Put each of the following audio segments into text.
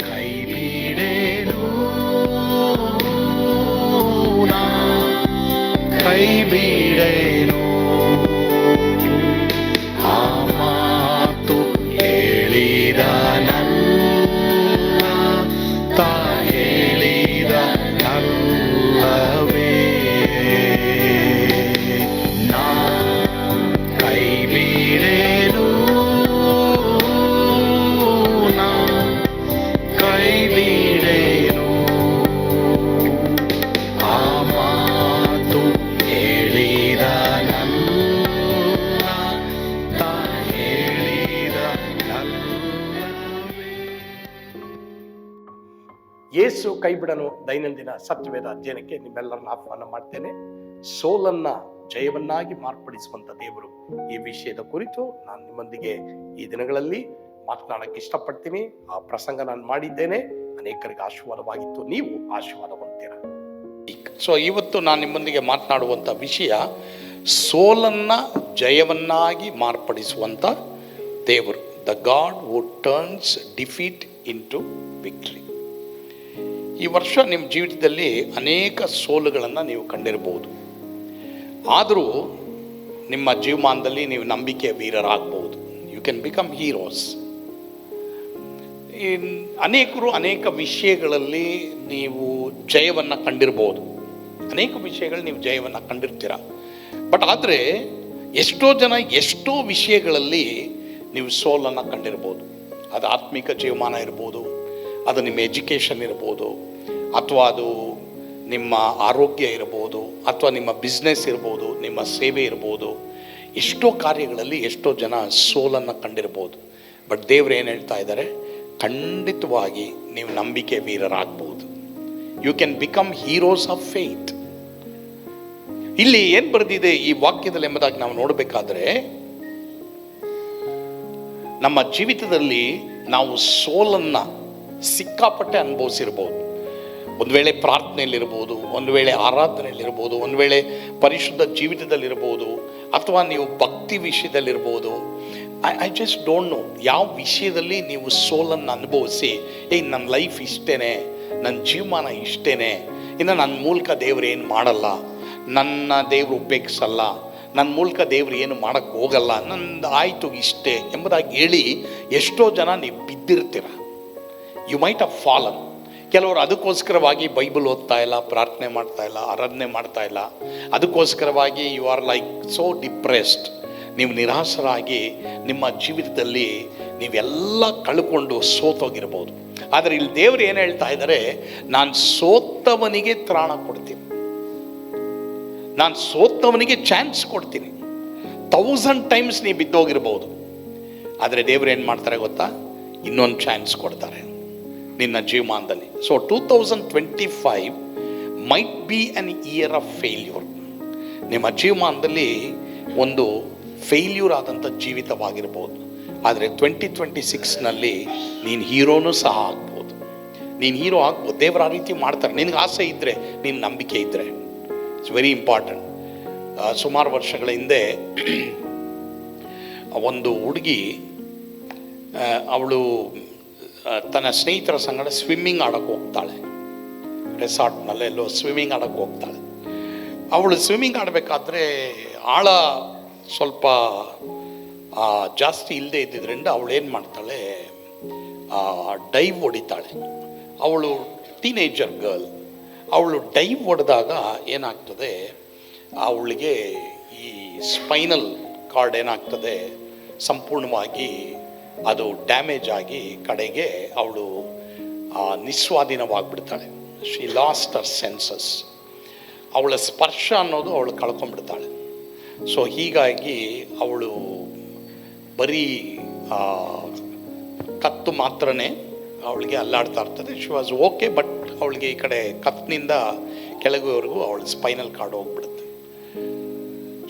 ಕೈ ಬಿಡೇನು ಯೇಸು ಕೈ ಬಿಡನು ದೈನಂದಿನ ಸತ್ಯವೇದ ಅಧ್ಯಯನಕ್ಕೆ ನಿಮ್ಮೆಲ್ಲರನ್ನ ಆಹ್ವಾನ ಮಾಡ್ತೇನೆ. ಸೋಲನ್ನ ಜಯವನ್ನಾಗಿ ಮಾರ್ಪಡಿಸುವಂತ ದೇವರು ಈ ವಿಷಯದ ಕುರಿತು ನಾನು ನಿಮ್ಮೊಂದಿಗೆ ಈ ದಿನಗಳಲ್ಲಿ ಮಾತನಾಡಕ್ಕೆ ಇಷ್ಟಪಡ್ತೀನಿ. ಆ ಪ್ರಸಂಗ ನಾನು ಮಾಡಿದ್ದೇನೆ. ಅನೇಕರಿಗೆ ಆಶೀರ್ವಾದವಾಗಿತ್ತು. ನೀವು ಆಶೀರ್ವಾದ ಹೊಂದ್ತೀರ ಸೊ ಇವತ್ತು ನಾನು ನಿಮ್ಮೊಂದಿಗೆ ಮಾತನಾಡುವಂತ ವಿಷಯ ಸೋಲನ್ನ ಜಯವನ್ನಾಗಿ ಮಾರ್ಪಡಿಸುವಂತ ದೇವರು. The God would turns defeat into victory ಈ ವರ್ಷ ನಿಮ್ಮ ಜೀವಿತದಲ್ಲಿ ಅನೇಕ ಸೋಲುಗಳನ್ನು ನೀವು ಕಂಡಿರಬಹುದು. ಆದರೂ ನಿಮ್ಮ ಜೀವಮಾನದಲ್ಲಿ ನೀವು ನಂಬಿಕೆಯ ವೀರರಾಗಬಹುದು. ಯು ಕ್ಯಾನ್ ಬಿಕಮ್ ಹೀರೋಸ್ ಅನೇಕರು ಅನೇಕ ವಿಷಯಗಳಲ್ಲಿ ನೀವು ಜಯವನ್ನು ಕಂಡಿರ್ಬೋದು ಅನೇಕ ವಿಷಯಗಳು ನೀವು ಜಯವನ್ನು ಕಂಡಿರ್ತೀರ. ಬಟ್ ಆದರೆ ಎಷ್ಟೋ ಜನ ಎಷ್ಟೋ ವಿಷಯಗಳಲ್ಲಿ ನೀವು ಸೋಲನ್ನು ಕಂಡಿರ್ಬೋದು ಅದು ಆತ್ಮಿಕ ಜೀವಮಾನ ಇರ್ಬೋದು ಅದು ನಿಮ್ಮ ಎಜುಕೇಷನ್ ಇರ್ಬೋದು, ಅಥವಾ ಅದು ನಿಮ್ಮ ಆರೋಗ್ಯ ಇರ್ಬೋದು, ಅಥವಾ ನಿಮ್ಮ ಬಿಸ್ನೆಸ್ ಇರ್ಬೋದು, ನಿಮ್ಮ ಸೇವೆ ಇರ್ಬೋದು, ಎಷ್ಟೋ ಕಾರ್ಯಗಳಲ್ಲಿ ಎಷ್ಟೋ ಜನ ಸೋಲನ್ನು ಕಂಡಿರ್ಬೋದು. ಬಟ್ ದೇವ್ರು ಏನು ಹೇಳ್ತಾ ಇದ್ದಾರೆ? ಖಂಡಿತವಾಗಿ ನೀವು ನಂಬಿಕೆ ವೀರರಾಗ್ಬೋದು. You can become heroes of faith ಇಲ್ಲಿ ಏನು ಬರೆದಿದೆ ಈ ವಾಕ್ಯದಲ್ಲಿ ಎಂಬುದಾಗಿ ನಾವು ನೋಡಬೇಕಾದ್ರೆ, ನಮ್ಮ ಜೀವಿತದಲ್ಲಿ ನಾವು ಸೋಲನ್ನ ಸಿಕ್ಕಾಪಟ್ಟೆ ಅನುಭವಿಸಿರ್ಬೋದು. ಒಂದು ವೇಳೆ ಪ್ರಾರ್ಥನೆಯಲ್ಲಿರ್ಬೋದು, ಒಂದು ವೇಳೆ ಆರಾಧನೆಯಲ್ಲಿರ್ಬೋದು, ಒಂದು ವೇಳೆ ಪರಿಶುದ್ಧ ಜೀವಿತದಲ್ಲಿರ್ಬೋದು, ಅಥವಾ ನೀವು ಭಕ್ತಿ ವಿಷಯದಲ್ಲಿರ್ಬೋದು I I just don't know ಯಾವ ವಿಷಯದಲ್ಲಿ ನೀವು ಸೋಲನ್ನು ಅನುಭವಿಸಿ, ಏಯ್ ನನ್ನ ಲೈಫ್ ಇಷ್ಟೇನೆ ನನ್ನ ಜೀವಮಾನ ಇಷ್ಟೇನೆ, ಇನ್ನು ನನ್ನ ಮೂಲಕ ದೇವ್ರು ಏನು ಮಾಡಲ್ಲ, ನನ್ನ ದೇವರು ಉಪೇಕ್ಷಿಸಲ್ಲ ನನ್ನ ಮೂಲಕ ದೇವ್ರು ಏನು ಮಾಡೋಕ್ಕೆ ಹೋಗಲ್ಲ, ನಂದು ಆಯಿತು ಇಷ್ಟೇ ಎಂಬುದಾಗಿ ಹೇಳಿ ಎಷ್ಟೋ ಜನ ನೀವು ಬಿದ್ದಿರ್ತೀರ. ಯು ಮೈಟ್ ಅ ಫಾಲನ್ ಕೆಲವರು ಅದಕ್ಕೋಸ್ಕರವಾಗಿ ಬೈಬಲ್ ಓದ್ತಾ ಇಲ್ಲ, ಪ್ರಾರ್ಥನೆ ಮಾಡ್ತಾ ಇಲ್ಲ, ಆರಾಧನೆ ಮಾಡ್ತಾ ಇಲ್ಲ. ಅದಕ್ಕೋಸ್ಕರವಾಗಿ you are like so depressed ನೀವು ನಿರಾಶರಾಗಿ ನಿಮ್ಮ ಜೀವಿತದಲ್ಲಿ ನೀವೆಲ್ಲ ಕಳ್ಕೊಂಡು ಸೋತೋಗಿರ್ಬೋದು. ಆದರೆ ಇಲ್ಲಿ ದೇವರು ಏನು ಹೇಳ್ತಾ ಇದ್ದಾರೆ? ನಾನು ಸೋತವನಿಗೆ ತ್ರಾಣ ಕೊಡ್ತೀನಿ. ನಾನು ಸೋತವನಿಗೆ ಚಾನ್ಸ್ ಕೊಡ್ತೀನಿ. ತೌಸಂಡ್ ಟೈಮ್ಸ್ ನೀವು ಬಿದ್ದೋಗಿರ್ಬೋದು. ಆದರೆ ದೇವ್ರು ಏನು ಮಾಡ್ತಾರೆ ಗೊತ್ತಾ? ಇನ್ನೊಂದು ಚಾನ್ಸ್ ಕೊಡ್ತಾರೆ. ನಿನ್ನ ಜೀವಮಾನದಲ್ಲಿ. So two thousand twenty five might be an year of failure ನಿಮ್ಮ ಜೀವಮಾನದಲ್ಲಿ ಒಂದು ಫೇಲ್ಯೂರ್ ಆದಂಥ ಜೀವಿತವಾಗಿರ್ಬೋದು. ಆದರೆ ಟ್ವೆಂಟಿ ಟ್ವೆಂಟಿ ಸಿಕ್ಸ್ನಲ್ಲಿ ನೀನು ಹೀರೋನೂ ಸಹ ಆಗ್ಬೋದು. ನೀನು ಹೀರೋ ಆಗ್ಬೋದು. ದೇವರ ಆ ರೀತಿ ಮಾಡ್ತಾರೆ. ನಿನಗೆ ಆಸೆ ಇದ್ದರೆ ನಿನ್ನ ನಂಬಿಕೆ ಇದ್ದರೆ ಇಟ್ಸ್ ವೆರಿ ಇಂಪಾರ್ಟೆಂಟ್ ಸುಮಾರು ವರ್ಷಗಳ ಹಿಂದೆ ಒಂದು ಹುಡುಗಿ ಅವಳು ತನ್ನ ಸ್ನೇಹಿತರ ಸಂಗಡ ಸ್ವಿಮ್ಮಿಂಗ್ ಆಡೋಕ್ಕೆ ಹೋಗ್ತಾಳೆ. ರೆಸಾರ್ಟ್ನಲ್ಲಿ ಎಲ್ಲೋ ಸ್ವಿಮ್ಮಿಂಗ್ ಆಡೋಕ್ಕೆ ಹೋಗ್ತಾಳೆ. ಅವಳು ಸ್ವಿಮ್ಮಿಂಗ್ ಆಡಬೇಕಾದ್ರೆ ಆಳ ಸ್ವಲ್ಪ ಜಾಸ್ತಿ ಇಲ್ಲದೆ ಇದ್ದಿದ್ದರಿಂದ ಅವಳು ಏನು ಮಾಡ್ತಾಳೆ ಡೈವ್ ಹೊಡಿತಾಳೆ. ಅವಳು ಟೀನೇಜರ್ ಗರ್ಲ್ ಅವಳು ಡೈವ್ ಹೊಡೆದಾಗ ಏನಾಗ್ತದೆ, ಅವಳಿಗೆ ಈ ಸ್ಪೈನಲ್ ಕಾರ್ಡ್ ಏನಾಗ್ತದೆ, ಸಂಪೂರ್ಣವಾಗಿ ಅದು ಡ್ಯಾಮೇಜ್ ಆಗಿ ಕಡೆಗೆ ಅವಳು ನಿಸ್ವಾಧೀನವಾಗಿಬಿಡ್ತಾಳೆ. ಶಿ ಲಾಸ್ಟ್ ಅರ್ ಸೆನ್ಸಸ್ ಅವಳ ಸ್ಪರ್ಶ ಅನ್ನೋದು ಅವಳು ಕಳ್ಕೊಂಡ್ಬಿಡ್ತಾಳೆ. ಸೊ ಹೀಗಾಗಿ ಅವಳು ಬರೀ ಕತ್ತು ಮಾತ್ರನೇ ಅವಳಿಗೆ ಅಲ್ಲಾಡ್ತಾ ಇರ್ತದೆ. ಶಿ ವಾಸ್ ಓಕೆ ಬಟ್ ಅವಳಿಗೆ ಈ ಕಡೆ ಕತ್ತಿನಿಂದ ಕೆಳಗುವರೆಗೂ ಅವಳು ಸ್ಪೈನಲ್ ಕಾರ್ಡ್ ಹೋಗ್ಬಿಡುತ್ತೆ.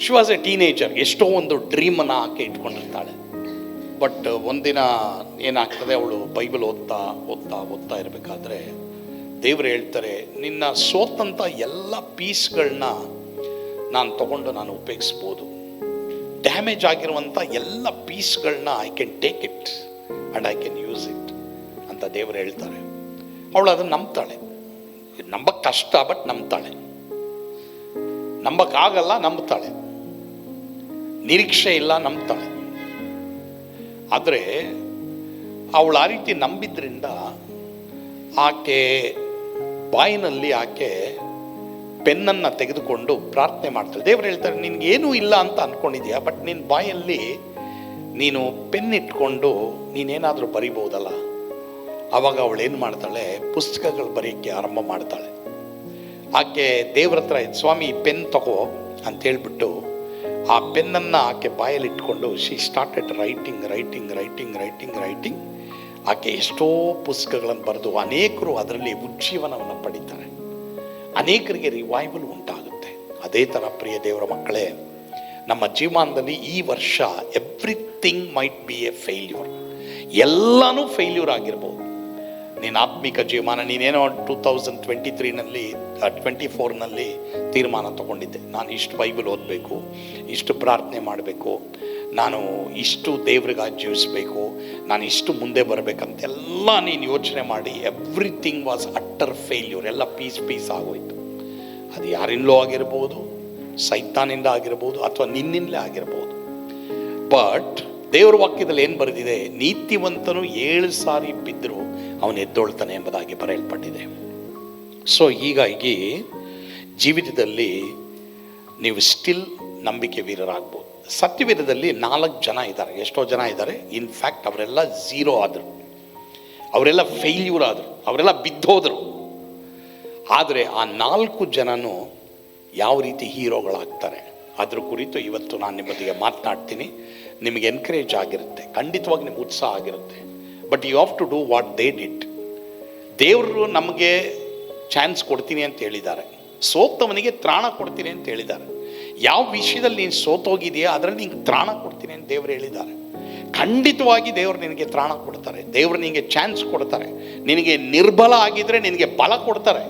ಶಿ ವಾಸ್ ಎ ಟೀನೇಜರ್ ಎಷ್ಟೋ ಒಂದು ಡ್ರೀಮನ್ನು ಆಕೆ ಇಟ್ಕೊಂಡಿರ್ತಾಳೆ. ಬಟ್ ಒಂದಿನ ಏನಾಗ್ತದೆ ಅವಳು ಬೈಬಲ್ ಓದ್ತಾ ಓದ್ತಾ ಓದ್ತಾ ಇರಬೇಕಾದ್ರೆ ದೇವರು ಹೇಳ್ತಾರೆ, ನಿನ್ನ ಸೋತಂಥ ಎಲ್ಲ ಪೀಸ್ಗಳನ್ನ ನಾನು ತಗೊಂಡು ನಾನು ಉಪಯೋಗಿಸ್ಬೋದು. ಡ್ಯಾಮೇಜ್ ಆಗಿರುವಂಥ ಎಲ್ಲ ಪೀಸ್ಗಳನ್ನ I can take it and I can use it ಅಂತ ದೇವರು ಹೇಳ್ತಾರೆ. ಅವಳು ಅದನ್ನು ನಂಬ್ತಾಳೆ. ನಂಬಕ್ಕೆ ಕಷ್ಟ ಬಟ್ ನಂಬ್ತಾಳೆ. ನಂಬಕ್ಕಾಗಲ್ಲ ನಂಬ್ತಾಳೆ. ನಿರೀಕ್ಷೆ ಇಲ್ಲ, ನಂಬ್ತಾಳೆ. ಆದರೆ ಅವಳು ಆ ರೀತಿ ನಂಬಿದ್ರಿಂದ ಆಕೆ ಬಾಯಿನಲ್ಲಿ ಆಕೆ ಪೆನ್ನನ್ನು ತೆಗೆದುಕೊಂಡು ಪ್ರಾರ್ಥನೆ ಮಾಡ್ತಾಳೆ. ದೇವರು ಹೇಳ್ತಾರೆ ನಿನಗೇನೂ ಇಲ್ಲ ಅಂತ ಅಂದ್ಕೊಂಡಿದ್ಯಾ ಬಟ್ ನಿನ್ನ ಬಾಯಲ್ಲಿ ನೀನು ಪೆನ್ ಇಟ್ಕೊಂಡು ನೀನೇನಾದರೂ ಬರಿಬೋದಲ್ಲ? ಆವಾಗ ಅವಳು ಏನು ಮಾಡ್ತಾಳೆ, ಪುಸ್ತಕಗಳು ಬರೆಯೋಕ್ಕೆ ಆರಂಭ ಮಾಡ್ತಾಳೆ. ಆಕೆ ದೇವ್ರ ಹತ್ರ ಸ್ವಾಮಿ, ಪೆನ್ ತಗೋ ಅಂತ ಹೇಳ್ಬಿಟ್ಟು ಆ ಪೆನ್ನನ್ನು ಆಕೆ ಬಾಯಲ್ಲಿಟ್ಕೊಂಡು she started writing writing writing writing writing ಆಕೆ ಎಷ್ಟೋ ಪುಸ್ತಕಗಳನ್ನು ಬರೆದು ಅನೇಕರು ಅದರಲ್ಲಿ ಉಜ್ಜೀವನವನ್ನು ಪಡಿತಾರೆ. ಅನೇಕರಿಗೆ ರಿವೈವಲ್ ಉಂಟಾಗುತ್ತೆ. ಅದೇ ಥರ ಪ್ರಿಯ ದೇವರ ಮಕ್ಕಳೇ, ನಮ್ಮ ಜೀವನದಲ್ಲಿ ಈ ವರ್ಷ everything might be a failure ಎಲ್ಲನೂ ಫೇಲ್ಯೂರ್ ಆಗಿರ್ಬೋದು. ನೀನು ಆತ್ಮಿಕ ಜೀವಮಾನ. ನೀನೇನೋ ಟೂ ತೌಸಂಡ್ ಟ್ವೆಂಟಿ ತ್ರೀನಲ್ಲಿ ಟ್ವೆಂಟಿ ಫೋರ್ನಲ್ಲಿ ತೀರ್ಮಾನ ತಗೊಂಡಿದ್ದೆ. ನಾನು ಇಷ್ಟು ಬೈಬಲ್ ಓದಬೇಕು, ಇಷ್ಟು ಪ್ರಾರ್ಥನೆ ಮಾಡಬೇಕು, ನಾನು ಇಷ್ಟು ದೇವ್ರಿಗಾಗಿ ಜೀವಿಸಬೇಕು, ನಾನು ಇಷ್ಟು ಮುಂದೆ ಬರಬೇಕಂತೆಲ್ಲ ನೀನು ಯೋಚನೆ ಮಾಡಿ ಎವ್ರಿಥಿಂಗ್ ವಾಸ್ ಅಟ್ಟರ್ ಫೇಲ್ಯೂರ್ ಎಲ್ಲ ಪೀಸ್ ಪೀಸ್ ಆಗೋಯ್ತು. ಅದು ಯಾರಿಂದಲೋ ಆಗಿರ್ಬೋದು, ಸೈತಾನಿಂದ ಆಗಿರ್ಬೋದು, ಅಥವಾ ನಿನ್ನಿಂದಲೇ ಆಗಿರ್ಬೋದು. ಬಟ್ ದೇವರ ವಾಕ್ಯದಲ್ಲಿ ಏನು ಬರೆದಿದೆ? ನೀತಿವಂತನು ಏಳು ಸಾರಿ ಬಿದ್ದರೂ ಅವನು ಎದ್ದೊಳ್ತಾನೆ ಎಂಬುದಾಗಿ ಬರೆಯಲ್ಪಟ್ಟಿದೆ. ಸೊ ಹೀಗಾಗಿ ಜೀವಿತದಲ್ಲಿ ನೀವು ಸ್ಟಿಲ್ ನಂಬಿಕೆ ವೀರರಾಗ್ಬೋದು. ಸತ್ಯವೀರದಲ್ಲಿ ನಾಲ್ಕು ಜನ ಇದ್ದಾರೆ. ಎಷ್ಟೋ ಜನ ಇದ್ದಾರೆ. ಇನ್ಫ್ಯಾಕ್ಟ್ ಅವರೆಲ್ಲ ಝೀರೋ ಆದರು. ಅವರೆಲ್ಲ ಫೇಲ್ಯೂರ್ ಆದರು. ಅವರೆಲ್ಲ ಬಿದ್ದೋದರು. ಆದರೆ ಆ ನಾಲ್ಕು ಜನನು ಯಾವ ರೀತಿ ಹೀರೋಗಳಾಗ್ತಾರೆ? ಅದ್ರ ಕುರಿತು ಇವತ್ತು ನಾನು ನಿಮ್ಮೊಂದಿಗೆ ಮಾತನಾಡ್ತೀನಿ. ನಿಮಗೆ ಎನ್ಕರೇಜ್ ಆಗಿರುತ್ತೆ, ಖಂಡಿತವಾಗಿ ನಿಮ್ಗೆ ಉತ್ಸಾಹ ಆಗಿರುತ್ತೆ. But you have to do what they did ದೇವರು ನಮಗೆ ಚಾನ್ಸ್ ಕೊಡ್ತೀನಿ ಅಂತ ಹೇಳಿದ್ದಾರೆ. ಸೋತವನಿಗೆ ತ್ರಾಣ ಕೊಡ್ತೀನಿ ಅಂತ ಹೇಳಿದ್ದಾರೆ. ಯಾವ ವಿಷಯದಲ್ಲಿ ನೀನು ಸೋತೋಗಿದೆಯಾ ಅದರಲ್ಲಿ ನಿಂಗೆ ತ್ರಾಣ ಕೊಡ್ತೀನಿ ಅಂತ ದೇವರು ಹೇಳಿದ್ದಾರೆ. ಖಂಡಿತವಾಗಿ ದೇವರು ನಿನಗೆ ತ್ರಾಣ ಕೊಡ್ತಾರೆ. ದೇವರು ನಿನಗೆ ಚಾನ್ಸ್ ಕೊಡ್ತಾರೆ. ನಿನಗೆ ನಿರ್ಬಲ ಆಗಿದ್ರೆ ನಿನಗೆ ಬಲ ಕೊಡ್ತಾರೆ.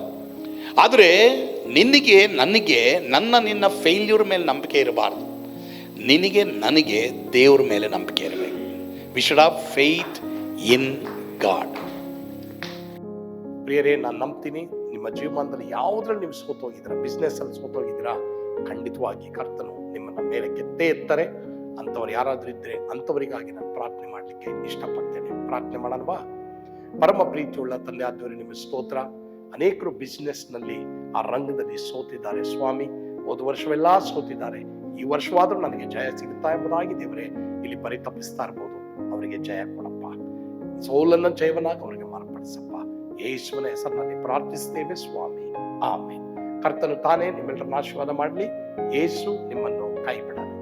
ಆದರೆ ನಿನಗೆ, ನನಗೆ ನನ್ನ ನಿನ್ನ ಫೇಲ್ಯೂರ್ ಮೇಲೆ ನಂಬಿಕೆ ಇರಬಾರ್ದು. ನಿನಗೆ, ನನಗೆ ದೇವ್ರ ಮೇಲೆ ನಂಬಿಕೆ ಇರಬೇಕು. We should have faith in God ಪ್ರಿಯರೇ, ನಾನು ನಂಬ್ತೀನಿ. ನಿಮ್ಮ ಜೀವಮಾನದಲ್ಲಿ ಯಾವುದ್ರಲ್ಲಿ ನೀವು ಸೋತೋಗಿದ್ದೀರಾ ಬಿಸ್ನೆಸ್ಸಲ್ಲಿ ಸೋತೋಗಿದ್ದೀರಾ ಖಂಡಿತವಾಗಿ ಕರ್ತನು ನಿಮ್ಮನ್ನ ಮೇಲೆ ಕೆತ್ತೇ ಎತ್ತಾರೆ ಅಂಥವ್ರು ಯಾರಾದರೂ ಇದ್ದರೆ ಅಂಥವರಿಗಾಗಿ ನಾನು ಪ್ರಾರ್ಥನೆ ಮಾಡಲಿಕ್ಕೆ ಇಷ್ಟಪಡ್ತೇನೆ. ಪ್ರಾರ್ಥನೆ ಮಾಡಲ್ವಾ ಪರಮ ಪ್ರೀತಿಯುಳ್ಳ ತಂದೆ ಆದವರು ನಿಮ್ಮ ಸ್ತೋತ್ರ. ಅನೇಕರು ಬಿಸ್ನೆಸ್ನಲ್ಲಿ ಆ ರಂಗದಲ್ಲಿ ಸೋತಿದ್ದಾರೆ. ಸ್ವಾಮಿ, ಹೋದ ವರ್ಷವೆಲ್ಲ ಸೋತಿದ್ದಾರೆ. ಈ ವರ್ಷವಾದರೂ ನನಗೆ ಜಯ ಸಿಗುತ್ತಾ ಎಂಬುದಾಗಿ ದೇವರೇ ಇಲ್ಲಿ ಪರಿತಪಿಸ್ತಾ ಇರ್ಬೋದು. ಅವರಿಗೆ ಜಯ ಕೊಡಪ್ಪ. ಸೋಲನ್ನ ಜಯವನ್ನಾಗಿ ಅವರಿಗೆ ಮಾರ್ಪಡಿಸಪ್ಪ. ಯೇಸುವಿನ ಹೆಸರಿನಲ್ಲಿ ಪ್ರಾರ್ಥಿಸ್ತೇವೆ ಸ್ವಾಮಿ. ಆಮೇಲೆ ಕರ್ತನು ತಾನೇ ನಿಮ್ಮೆಲ್ಲರನ್ನ ಆಶೀರ್ವಾದ ಮಾಡಲಿ. ಯೇಸು ನಿಮ್ಮನ್ನು ಕೈ ಬಿಡಲ್ಲ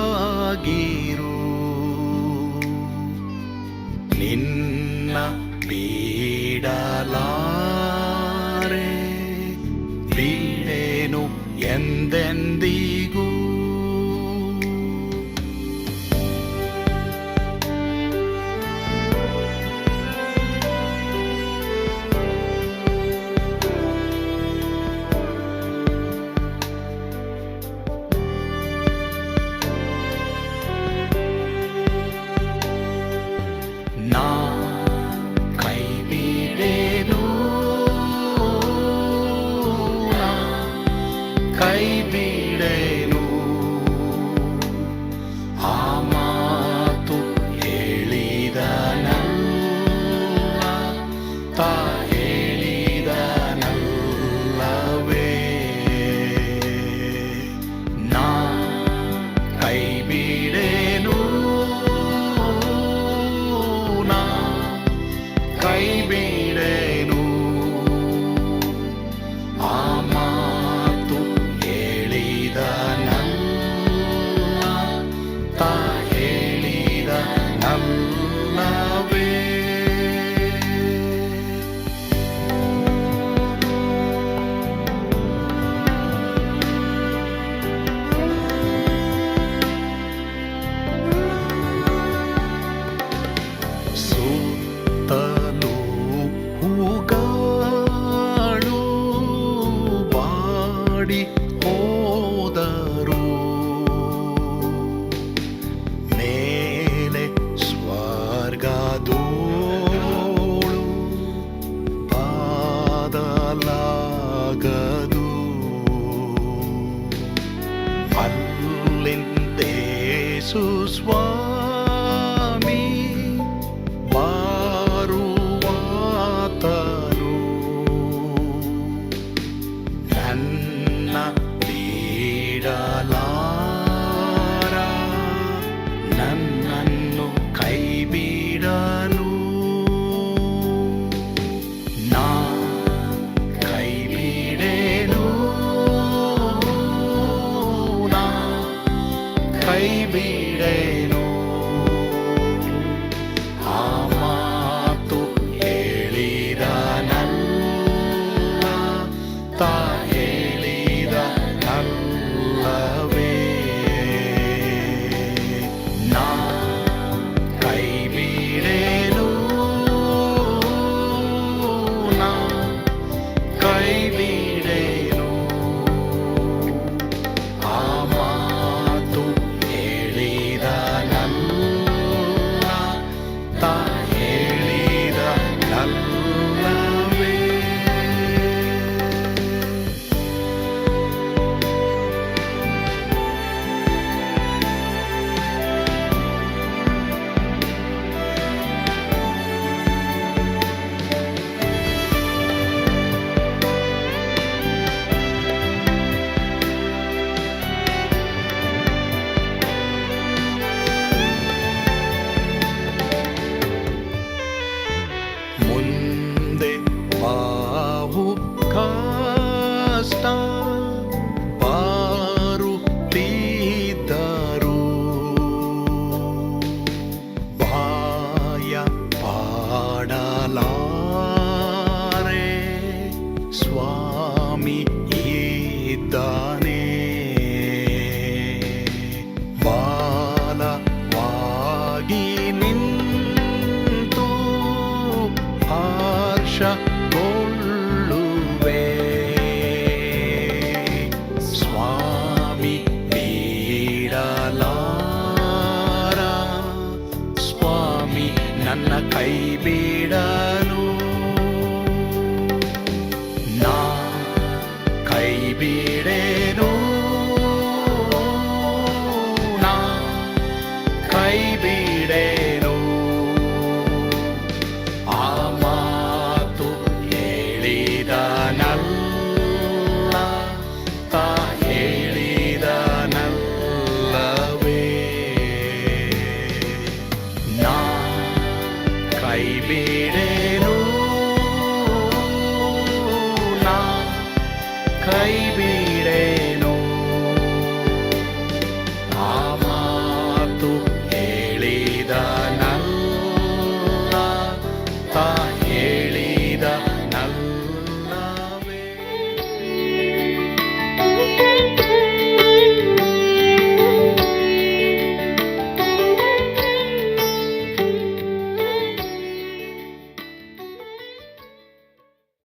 Russia.